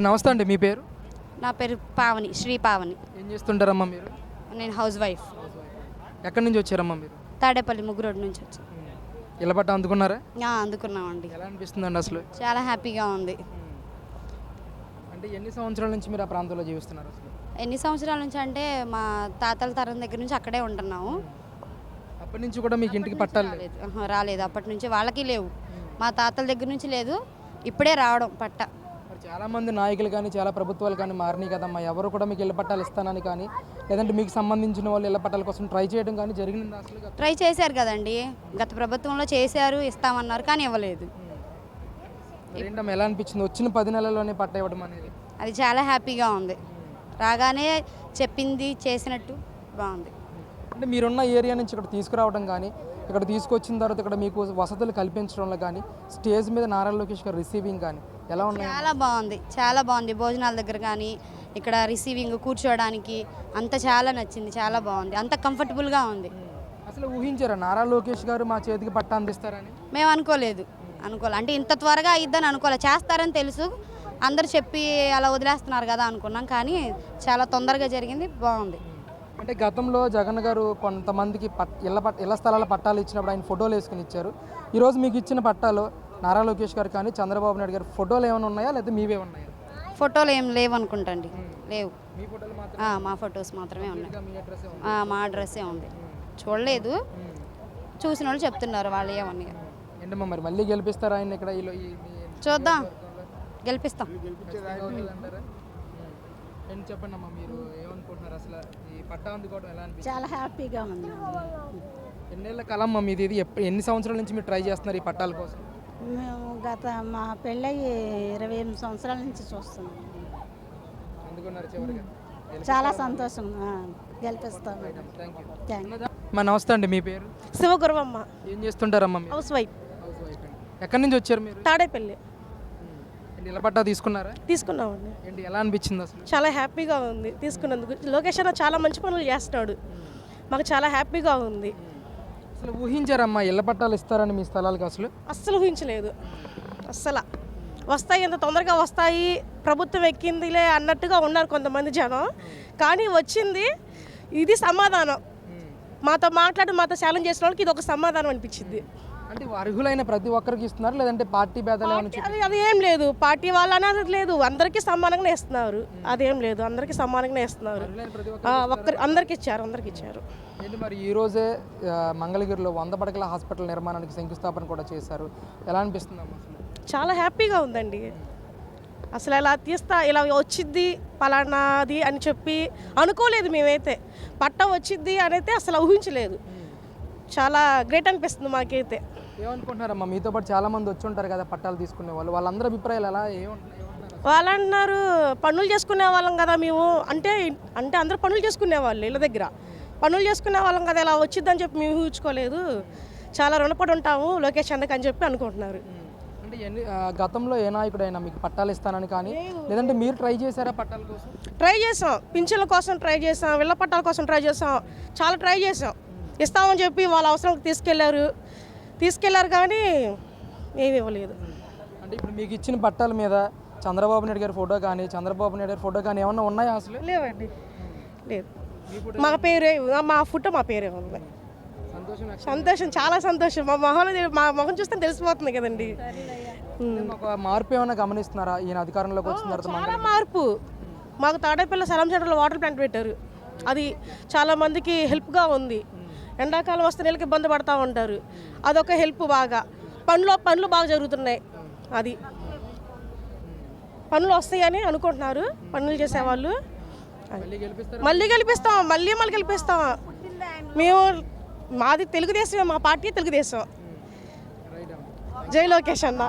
నమస్తే అండి మీ పేరు? నా పేరు పావని శ్రీ పావని. ఏం చేస్తుంటారమ్మా మీరు? నేను హౌస్ వైఫ్. ఎక్కడి నుంచి వచ్చారమ్మా మీరు? తాడేపల్లి ముగ్గురోడ్ నుంచి వచ్చి. ఇళ్ళ పట్ట అందుకున్నారా? ఆ, అందుకున్నామండి. ఎలా అనిపిస్తుందండి అసలు? చాలా హ్యాపీగా ఉంది. అంటే ఎన్ని సంవత్సరాల నుంచి మీరు ఆ ప్రాంతంలో జీవిస్తున్నారు అసలు? ఎన్ని సంవత్సరాల నుంచి అంటే మా తాతల తరం దగ్గర నుంచి అక్కడే ఉంటున్నాము. అప్పటి నుంచి కూడా మీకు ఇంటికి పట్టాలి లేదు. రాలేదు. ఆహా, రాలేదు. అప్పటి నుంచి వాళ్ళకి లేవు. మా తాతల దగ్గర నుంచి లేదు. ఇప్పుడే రావడం పట్ట. మరి చాలా మంది నాయకులు కానీ చాలా ప్రభుత్వాలు కానీ మారినాయి కదమ్మా. ఎవరు కూడా మీకు ఇళ్ళ పట్టాలు ఇస్తానని కానీ లేదంటే మీకు సంబంధించిన వాళ్ళు ఇళ్ళ పట్టాల కోసం ట్రై చేయడం కానీ జరిగింది అసలు ట్రై చేశారు కదండి. గత ప్రభుత్వంలో చేశారు ఇస్తామన్నారు కానీ ఇవ్వలేదు. ఏంటమ్మా ఎలా అనిపించింది? వచ్చిన పది నెలల్లోనే పట్ట ఇవ్వడం అనేది. అది చాలా హ్యాపీగా ఉంది. రాగానే చెప్పింది చేసినట్టు బాగుంది. అంటే మీరున్న ఏరియా నుంచి ఇక్కడ తీసుకురావడం కానీ ఇక్కడ తీసుకొచ్చిన తర్వాత ఇక్కడ మీకు వసతులు కల్పించడంలో కానీ స్టేజ్ మీద నారా లోకేష్ గారు రిసీవింగ్ కానీ ఎలా ఉన్నాయి? చాలా బాగుంది. చాలా బాగుంది. భోజనాల దగ్గర కానీ ఇక్కడ రిసీవింగ్ కూర్చోవడానికి అంత చాలా నచ్చింది. చాలా బాగుంది. అంత కంఫర్టబుల్గా ఉంది. అసలు ఊహించారా నారా లోకేష్ గారు మా చేతికి పట్ట అందిస్తారని? మేము అనుకోలేదు. అనుకోలేదు అంటే ఇంత త్వరగా అయిద్దని అనుకోలేదు చేస్తారని తెలుసు. అందరు చెప్పి అలా వదిలేస్తున్నారు కదా అనుకున్నాం. కానీ చాలా తొందరగా జరిగింది. బాగుంది. అంటే గతంలో జగన్ గారు కొంతమందికి పట్ ఇళ్ళ పట్ ఇళ్ళ స్థలాల పట్టాలు ఇచ్చినప్పుడు ఆయన ఫోటోలు వేసుకుని ఇచ్చారు. ఈరోజు మీకు ఇచ్చిన పట్టాలు నారా లోకేష్ గారు కానీ చంద్రబాబు నాయుడు గారు ఫోటోలు ఏమైనా ఉన్నాయా? లేదా మీవే ఉన్నాయా? ఫోటోలు ఏం లేవు అనుకుంటండి లేవు. మీ ఆ, ఫోటోస్ మాత్రమే ఉన్నాయి. మీ అడ్రస్ ఆ, మా అడ్రస్సే ఉంది. చూడలేదు. చూసిన వాళ్ళు చెప్తున్నారు వాళ్ళు ఏమని. ఏంటమ్మా మరి మళ్ళీ గెలిపిస్తారా ఆయన ఇక్కడ ఈ లో- ఈ మీ- చూద్దాం. గెలిపిస్తాం. ఏంటి చెప్పండి అమ్మా మీరు ఏమనుకుంటున్నారు? అసలు ఈ పట్టా అందుకోవడం ఎలా అనిపిస్తుంది చాలా హ్యాపీగా ఉంది. ఎన్నేళ్ళ కాలమ్మా మీది? ఇది ఎన్ని సంవత్సరాల నుంచి మీరు ట్రై చేస్తున్నారు ఈ పట్టాల కోసం? మేము గత మా పెళ్ళయి ఇరవై ఎనిమిది సంవత్సరాల నుంచి చూస్తున్నాం. అందుకున్నారు చివరిగా. చాలా సంతోషం. ఆ, గెలిపిస్తాం. థ్యాంక్ యూ థ్యాంక్ మా నమస్తే అండి. మీ పేరు? శివగురవమ్మ. ఏం చేస్తుంటారమ్మా మీరు? House wife. హౌస్ వైఫ్ అండి. ఎక్కడి నుంచి వచ్చారు మీరు? తాడేపల్లి. పట్టా తీసుకున్నారా? తీసుకున్నామండి. ఏంటి? ఎలా అనిపించింది అసలు? చాలా హ్యాపీగా ఉంది తీసుకున్నందుకు. లోకేష్ అన్న చాలా మంచి పనులు చేస్తున్నాడు మాకు చాలా హ్యాపీగా ఉంది. అసలు ఊహించారమ్మా ఇళ్ళ పట్టాలు ఇస్తారని మీ స్థలాలకు అసలు? అస్సలు ఊహించలేదు. అస్సలు. వస్తాయి ఎంత తొందరగా వస్తాయి ప్రభుత్వం ఎక్కిందిలే అన్నట్టుగా ఉన్నారు కొంతమంది జనం. కానీ వచ్చింది ఇది సమాధానం. మాతో మాట్లాడి మాతో ఛాలెంజ్ చేసిన వాళ్ళకి ఇది ఒక సమాధానం అనిపించింది. అంటే అర్హులైన ప్రతి ఒక్కరికి ఇస్తున్నారు? లేదంటే పార్టీ భేదాలు అది అది ఏం లేదు. పార్టీ వాళ్ళు అనేది లేదు. అందరికీ సమానంగానే ఇస్తున్నారు. అదేం లేదు. అందరికీ సమానంగానే ఇస్తున్నారు. ఒక్కరి అందరికి ఇచ్చారు. అందరికి ఇచ్చారు. ఏంటి మరి ఈ రోజే మంగళగిరిలో వంద పడకల హాస్పిటల్ నిర్మాణానికి శంకుస్థాపన కూడా చేశారు. ఎలా అనిపిస్తుంది చాలా హ్యాపీగా ఉందండి. అసలు ఇలా తీస్తా ఇలా వచ్చిద్ది పలానాది అని చెప్పి అనుకోలేదు మేమైతే. పట్ట వచ్చిద్ది అనైతే అసలు ఊహించలేదు. చాలా గ్రేట్ అనిపిస్తుంది మాకైతే. ఏమనుకుంటున్నారమ్మా? మీతో పాటు చాలా మంది వచ్చి ఉంటారు కదా పట్టాలు తీసుకునే వాళ్ళు. వాళ్ళందరి అభిప్రాయాలు ఎలా? ఏమంటున్నారు ఏమంటున్నారు వాళ్ళు అన్నారు పనులు చేసుకునే వాళ్ళం కదా మేము. అంటే అంటే అందరూ పనులు చేసుకునే వాళ్ళు ఇళ్ళ దగ్గర. పనులు చేసుకునే వాళ్ళం కదా ఇలా వచ్చిద్దని చెప్పి మేము ఊహించుకోలేదు. చాలా రుణపడి ఉంటాము లోకేష్ అన్నకి అని చెప్పి అనుకుంటున్నారు. అంటే ఎన్ని గతంలో ఏ నాయకుడైనా మీకు పట్టాలు ఇస్తానని కానీ లేదంటే మీరు ట్రై చేశారా పట్టాల కోసం? ట్రై చేసాం. పింఛన్ల కోసం ట్రై చేసాం ఇళ్ళ పట్టాల కోసం ట్రై చేసాం. చాలా ట్రై చేసాం. ఇస్తామని చెప్పి వాళ్ళ అవసరం తీసుకెళ్ళారు. తీసుకెళ్ళారు కానీ ఏమి ఇవ్వలేదు. అంటే ఇప్పుడు మీకు ఇచ్చిన పట్టాల మీద చంద్రబాబు నాయుడు గారి ఫోటో కానీ చంద్రబాబు నాయుడు గారి ఫోటో కానీ ఏమన్నా ఉన్నాయా అసలు? లేవండి. లేదు. మా పేరే మా ఫుట్ మా పేరే ఉంది. సంతోషం చాలా సంతోషం. మా మొహం మా మొహం చూస్తే తెలిసిపోతుంది కదండి. ఒక మార్పు ఏమైనా గమనిస్తున్నారా? ఈయన అధికారంలోకి వచ్చిన తర్వాత మార్పు. మాకు తాడేపల్లి సలం సెంటర్లో వాటర్ ప్లాంట్ పెట్టారు. అది చాలా మందికి హెల్ప్గా ఉంది. ఎండాకాలం వస్తే నెలకి ఇబ్బంది పడతా ఉంటారు. అదొక హెల్ప్ బాగా. పనులు పనులు బాగా జరుగుతున్నాయి. అది. పనులు వస్తాయని అనుకుంటున్నారు. పనులు చేసేవాళ్ళు. మళ్ళీ గెలిపిస్తాం. మళ్ళీ మళ్ళీ గెలిపిస్తాం. మేము మాది తెలుగుదేశం మా పార్టీ తెలుగుదేశం. జై లోకేష్ అన్న.